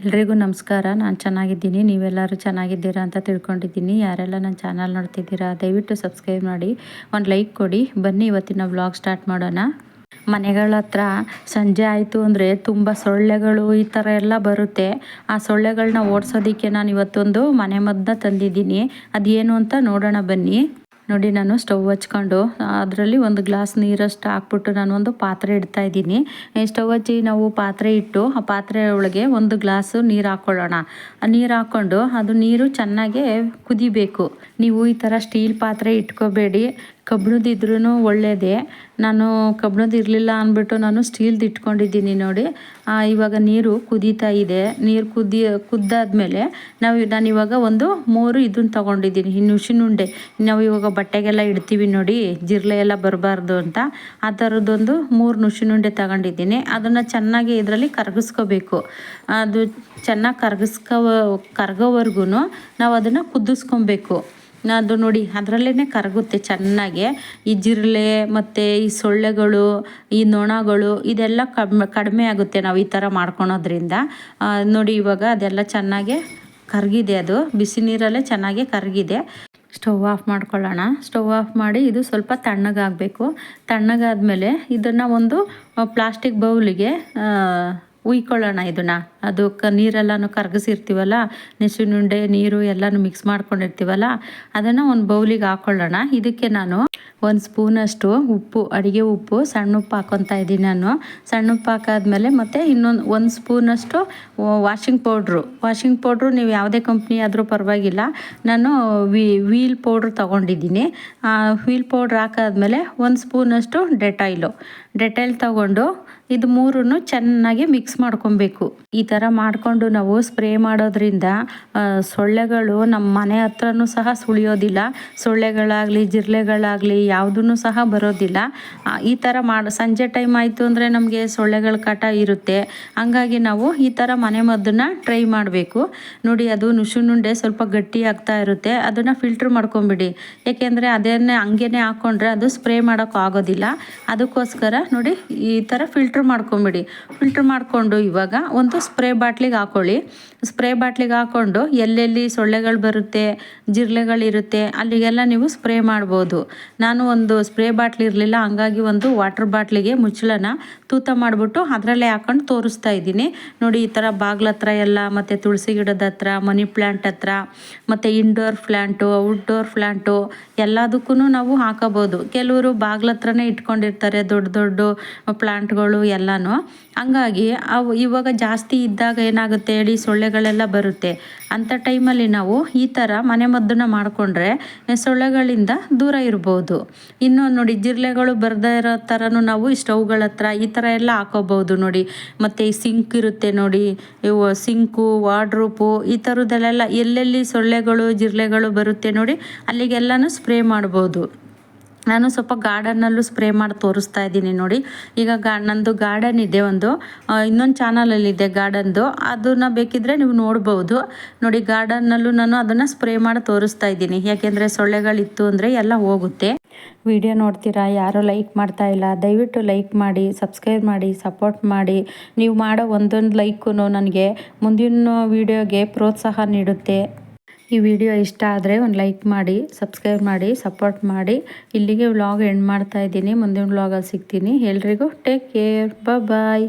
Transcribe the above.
ಎಲ್ರಿಗೂ ನಮಸ್ಕಾರ. ನಾನು ಚೆನ್ನಾಗಿದ್ದೀನಿ. ನೀವೆಲ್ಲರೂ ಚೆನ್ನಾಗಿದ್ದೀರಾ ಅಂತ ತಿಳ್ಕೊಂಡಿದ್ದೀನಿ. ಯಾರೆಲ್ಲ ನನ್ನ ಚಾನಲ್ ನೋಡ್ತಿದ್ದೀರಾ, ದಯವಿಟ್ಟು ಸಬ್ಸ್ಕ್ರೈಬ್ ಮಾಡಿ. ಒಂದು ಲೈಕ್ ಕೊಡಿ. ಬನ್ನಿ ಇವತ್ತಿನ ವ್ಲಾಗ್ ಸ್ಟಾರ್ಟ್ ಮಾಡೋಣ. ಮನೆಗಳ ಹತ್ರ ಸಂಜೆ ಆಯಿತು ಅಂದರೆ ತುಂಬ ಸೊಳ್ಳೆಗಳು ಈ ಥರ ಎಲ್ಲ ಬರುತ್ತೆ. ಆ ಸೊಳ್ಳೆಗಳನ್ನ ಓಡಿಸೋದಕ್ಕೆ ನಾನು ಇವತ್ತೊಂದು ಮನೆ ಮದ್ದನ್ನ ತಂದಿದ್ದೀನಿ. ಅದೇನು ಅಂತ ನೋಡೋಣ ಬನ್ನಿ. ನೋಡಿ ನಾನು ಸ್ಟವ್ ಹಚ್ಕೊಂಡು, ಅದರಲ್ಲಿ ಒಂದು ಗ್ಲಾಸ್ ನೀರಷ್ಟು ಹಾಕ್ಬಿಟ್ಟು ನಾನು ಒಂದು ಪಾತ್ರೆ ಇಡ್ತಾ ಇದ್ದೀನಿ. ಸ್ಟವ್ ಹಚ್ಚಿ ನಾವು ಪಾತ್ರೆ ಇಟ್ಟು, ಆ ಪಾತ್ರೆ ಒಳಗೆ ಒಂದು ಗ್ಲಾಸು ನೀರು ಹಾಕ್ಕೊಳ್ಳೋಣ ಆ ನೀರು ಹಾಕ್ಕೊಂಡು, ಅದು ನೀರು ಚೆನ್ನಾಗೆ ಕುದಿಬೇಕು. ನೀವು ಈ ಥರ ಸ್ಟೀಲ್ ಪಾತ್ರೆ ಇಟ್ಕೋಬೇಡಿ. ಕಬ್ಬಿಣದಿದ್ರೂ ಒಳ್ಳೆಯದೇ ನಾನು ಕಬ್ಬಿಣದ್ದು ಇರಲಿಲ್ಲ ಅಂದ್ಬಿಟ್ಟು ನಾನು ಸ್ಟೀಲ್ದು ಇಟ್ಕೊಂಡಿದ್ದೀನಿ ನೋಡಿ. ಇವಾಗ ನೀರು ಕುದೀತಾ ಇದೆ. ನೀರು ಕುದಿ, ಕುದ್ದಾದಮೇಲೆ ನಾವು ನಾನು ಇವಾಗ ಒಂದು ಮೂರು ಇದನ್ನು ತೊಗೊಂಡಿದ್ದೀನಿ. ಉಂಡೆ ನಾವು ಇವಾಗ ಬಟ್ಟೆಗೆಲ್ಲ ಇಡ್ತೀವಿ ನೋಡಿ. ಜಿರ್ಲೆ ಎಲ್ಲ ಬರಬಾರ್ದು ಅಂತ. ಆ ಥರದ್ದೊಂದು ಮೂರು ನುಷಿನುಂಡೆ ತಗೊಂಡಿದ್ದೀನಿ. ಅದನ್ನು ಚೆನ್ನಾಗಿ ಇದರಲ್ಲಿ ಕರಗಿಸ್ಕೋಬೇಕು. ಅದು ಚೆನ್ನಾಗಿ ಕರಗಿಸ್ಕೋ ಕರಗೋವರೆಗೂ ನಾವು ಅದನ್ನು ಕುದಿಸ್ಕೊಬೇಕು. ಅದು ನೋಡಿ ಅದರಲ್ಲೇ ಕರಗುತ್ತೆ ಚೆನ್ನಾಗಿ. ಈ ಜಿರಳೆ ಮತ್ತು ಈ ಸೊಳ್ಳೆಗಳು, ಈ ನೊಣಗಳು, ಇದೆಲ್ಲ ಕಡಿಮೆ ಕಡಿಮೆ ಆಗುತ್ತೆ ನಾವು ಈ ಥರ ಮಾಡ್ಕೊಳೋದ್ರಿಂದ. ನೋಡಿ ಇವಾಗ ಅದೆಲ್ಲ ಚೆನ್ನಾಗಿ ಕರಗಿದೆ ಅದು. ಬಿಸಿ ನೀರಲ್ಲೇ ಚೆನ್ನಾಗಿ ಕರಗಿದೆ. ಸ್ಟವ್ ಆಫ್ ಮಾಡ್ಕೊಳ್ಳೋಣ. ಸ್ಟವ್ ಆಫ್ ಮಾಡಿ ಇದು ಸ್ವಲ್ಪ ತಣ್ಣಗಾಗಬೇಕು. ತಣ್ಣಗಾದ್ಮೇಲೆ ಇದನ್ನು ಒಂದು ಪ್ಲಾಸ್ಟಿಕ್ ಬೌಲಿಗೆ ಉಯ್ಕೊಳ್ಳೋಣ ಇದನ್ನು. ಅದು ಕ ನೀರೆಲ್ಲನೂ ಕರಗಿಸಿರ್ತೀವಲ್ಲ, ನೆಸಿನುಂಡೆ, ನೀರು ಎಲ್ಲನೂ ಮಿಕ್ಸ್ ಮಾಡ್ಕೊಂಡಿರ್ತೀವಲ್ಲ, ಅದನ್ನು ಒಂದು ಬೌಲಿಗೆ ಹಾಕ್ಕೊಳ್ಳೋಣ ಇದಕ್ಕೆ ನಾನು ಒಂದು ಸ್ಪೂನಷ್ಟು ಉಪ್ಪು, ಅಡುಗೆ ಉಪ್ಪು ಸಣ್ಣ ಉಪ್ಪು ಹಾಕೊತಾ ಇದ್ದೀನಿ ನಾನು. ಸಣ್ಣ ಉಪ್ಪು ಹಾಕಾದ್ಮೇಲೆ ಮತ್ತು ಇನ್ನೊಂದು ಒಂದು ಸ್ಪೂನಷ್ಟು ವಾಷಿಂಗ್ ಪೌಡ್ರು ವಾಷಿಂಗ್ ಪೌಡ್ರು ನೀವು ಯಾವುದೇ ಕಂಪ್ನಿ ಆದರೂ ಪರವಾಗಿಲ್ಲ. ನಾನು ವೀಲ್ ಪೌಡ್ರ್ ತೊಗೊಂಡಿದ್ದೀನಿ. ವೀಲ್ ಪೌಡ್ರ್ ಹಾಕಾದ್ಮೇಲೆ ಒಂದು ಸ್ಪೂನಷ್ಟು ಡೆಟಾಯ್ಲು ಡೆಟಾಯ್ಲ್ ತಗೊಂಡು ಇದು ಮೂರನ್ನು ಚೆನ್ನಾಗಿ ಮಿಕ್ಸ್ ಮಾಡ್ಕೊಬೇಕು. ಈ ಥರ ಮಾಡಿಕೊಂಡು ನಾವು ಸ್ಪ್ರೇ ಮಾಡೋದ್ರಿಂದ ಸೊಳ್ಳೆಗಳು ನಮ್ಮ ಮನೆ ಹತ್ರನೂ ಸಹ ಸುಳಿಯೋದಿಲ್ಲ. ಸೊಳ್ಳೆಗಳಾಗಲಿ, ಜಿರಳೆಗಳಾಗಲಿ ಯಾವುದೂ ಸಹ ಬರೋದಿಲ್ಲ. ಈ ಥರ ಮಾಡಿ, ಸಂಜೆ ಟೈಮ್ ಆಯಿತು ಅಂದರೆ ನಮಗೆ ಸೊಳ್ಳೆಗಳ ಕಾಟ ಇರುತ್ತೆ. ಹಂಗಾಗಿ ನಾವು ಈ ಥರ ಮನೆ ಮದ್ದನ್ನು ಟ್ರೈ ಮಾಡಬೇಕು. ನೋಡಿ, ಅದು ನುಸುನುಂಡೆ ಸ್ವಲ್ಪ ಗಟ್ಟಿ ಆಗ್ತಾ ಇರುತ್ತೆ. ಅದನ್ನು ಫಿಲ್ಟ್ರ್ ಮಾಡ್ಕೊಂಬಿಡಿ. ಏಕೆಂದರೆ ಅದನ್ನೇ ಹಂಗೇನೆ ಹಾಕ್ಕೊಂಡ್ರೆ ಅದು ಸ್ಪ್ರೇ ಮಾಡೋಕ್ಕಾಗೋದಿಲ್ಲ ಅದಕ್ಕೋಸ್ಕರ ನೋಡಿ ಈ ಥರ ಫಿಲ್ಟ್ರ್ ಮಾಡ್ಕೊಂಬಿಡಿ. ಫಿಲ್ಟ್ರ್ ಮಾಡಿಕೊಂಡು ಇವಾಗ ಒಂದು ಸ್ಪ್ರೇ ಬಾಟ್ಲಿಗೆ ಹಾಕೊಳ್ಳಿ. ಸ್ಪ್ರೇ ಬಾಟ್ಲಿಗೆ ಹಾಕ್ಕೊಂಡು ಎಲ್ಲೆಲ್ಲಿ ಸೊಳ್ಳೆಗಳು ಬರುತ್ತೆ ಜಿರ್ಲೆಗಳಿರುತ್ತೆ ಅಲ್ಲಿಗೆಲ್ಲ ನೀವು ಸ್ಪ್ರೇ ಮಾಡ್ಬೋದು. ನಾನು ಒಂದು ಸ್ಪ್ರೇ ಬಾಟ್ಲಿ ಇರಲಿಲ್ಲ, ಹಂಗಾಗಿ ಒಂದು ವಾಟರ್ ಬಾಟ್ಲಿಗೆ ಮುಚ್ಚಳನ ತೂತ ಮಾಡಿಬಿಟ್ಟು ಅದರಲ್ಲೇ ಹಾಕೊಂಡು ತೋರಿಸ್ತಾ ಇದ್ದೀನಿ. ನೋಡಿ, ಈ ಥರ ಬಾಗ್ಲ ಹತ್ರ ಎಲ್ಲ, ಮತ್ತು ತುಳಸಿ ಗಿಡದ ಹತ್ರ, ಮನಿ ಪ್ಲ್ಯಾಂಟ್ ಹತ್ರ, ಮತ್ತು ಇಂಡೋರ್ ಪ್ಲ್ಯಾಂಟು ಔಟ್ಡೋರ್ ಪ್ಲ್ಯಾಂಟು ಎಲ್ಲದಕ್ಕೂ ನಾವು ಹಾಕೋಬೋದು. ಕೆಲವರು ಬಾಗ್ಲ ಹತ್ರನೇ ಇಟ್ಕೊಂಡಿರ್ತಾರೆ, ದೊಡ್ಡ ದೊಡ್ಡ ಪ್ಲ್ಯಾಂಟ್ಗಳು ಎಲ್ಲನೂ. ಹಂಗಾಗಿ ಅವು ಇವಾಗ ಜಾಸ್ತಿ ಇದ್ದಾಗ ಏನಾಗುತ್ತೆ ಹೇಳಿ ಸೊಳ್ಳೆಗಳೆಲ್ಲ ಬರುತ್ತೆ. ಅಂಥ ಟೈಮಲ್ಲಿ ನಾವು ಈ ಥರ ಮನೆ ಮದ್ದನ್ನ ಮಾಡಿಕೊಂಡ್ರೆ ಸೊಳ್ಳೆಗಳಿಂದ ದೂರ ಇರ್ಬೋದು. ಇನ್ನು ನೋಡಿ ಜಿರಳೆಗಳು ಬರದೇ ಇರೋ ಥರನೂ ನಾವು ಈ ಸ್ಟವ್ಗಳ ಹತ್ರ ಈ ಥರ ಎಲ್ಲ ಹಾಕೋಬೋದು ನೋಡಿ. ಮತ್ತು ಈ ಸಿಂಕ್ ಇರುತ್ತೆ ನೋಡಿ, ಇವು ಸಿಂಕು, ವಾರ್ಡ್ರೂಪು ಈ ಥರದಲ್ಲೆಲ್ಲ ಎಲ್ಲೆಲ್ಲಿ ಸೊಳ್ಳೆಗಳು, ಜಿರಳೆಗಳು ಬರುತ್ತೆ ನೋಡಿ ಅಲ್ಲಿಗೆಲ್ಲನೂ ಸ್ಪ್ರೇ ಮಾಡ್ಬೋದು. ನಾನು ಸ್ವಲ್ಪ ಗಾರ್ಡನ್ನಲ್ಲೂ ಸ್ಪ್ರೇ ಮಾಡಿ ತೋರಿಸ್ತಾ ಇದ್ದೀನಿ ನೋಡಿ. ಈಗ ಗಾ, ನಂದು ಗಾರ್ಡನ್ ಇದೆ ಒಂದು. ಇನ್ನೊಂದು ಚಾನಲಲ್ಲಿದೆ ಗಾರ್ಡನ್ದು. ಅದನ್ನು ಬೇಕಿದ್ರೆ ನೀವು ನೋಡ್ಬೋದು. ನೋಡಿ, ಗಾರ್ಡನ್ನಲ್ಲೂ ನಾನು ಅದನ್ನು ಸ್ಪ್ರೇ ಮಾಡಿ ತೋರಿಸ್ತಾ ಇದ್ದೀನಿ. ಯಾಕೆಂದರೆ ಸೊಳ್ಳೆಗಳಿತ್ತು ಅಂದರೆ ಎಲ್ಲ ಹೋಗುತ್ತೆ. ವಿಡಿಯೋ ನೋಡ್ತೀರಾ? ಯಾರೂ ಲೈಕ್ ಮಾಡ್ತಾ ಇಲ್ಲ, ದಯವಿಟ್ಟು ಲೈಕ್ ಮಾಡಿ, ಸಬ್ಸ್ಕ್ರೈಬ್ ಮಾಡಿ, ಸಪೋರ್ಟ್ ಮಾಡಿ. ನೀವು ಮಾಡೋ ಒಂದೊಂದು ಲೈಕು ನನಗೆ ಮುಂದಿನ ವೀಡಿಯೋಗೆ ಪ್ರೋತ್ಸಾಹ ನೀಡುತ್ತೆ. ಈ ವಿಡಿಯೋ ಇಷ್ಟ ಆದರೆ ಒಂದು ಲೈಕ್ ಮಾಡಿ, ಸಬ್ಸ್ಕ್ರೈಬ್ ಮಾಡಿ, ಸಪೋರ್ಟ್ ಮಾಡಿ. ಇಲ್ಲಿಗೆ ವ್ಲಾಗ್ ಎಂಡ್ ಮಾಡ್ತಾ ಇದ್ದೀನಿ. ಮುಂದಿನ ವ್ಲಾಗಲ್ಲಿ ಸಿಗ್ತೀನಿ. ಎಲ್ರಿಗೂ ಟೇಕ್ ಕೇರ್. ಬಾಯ್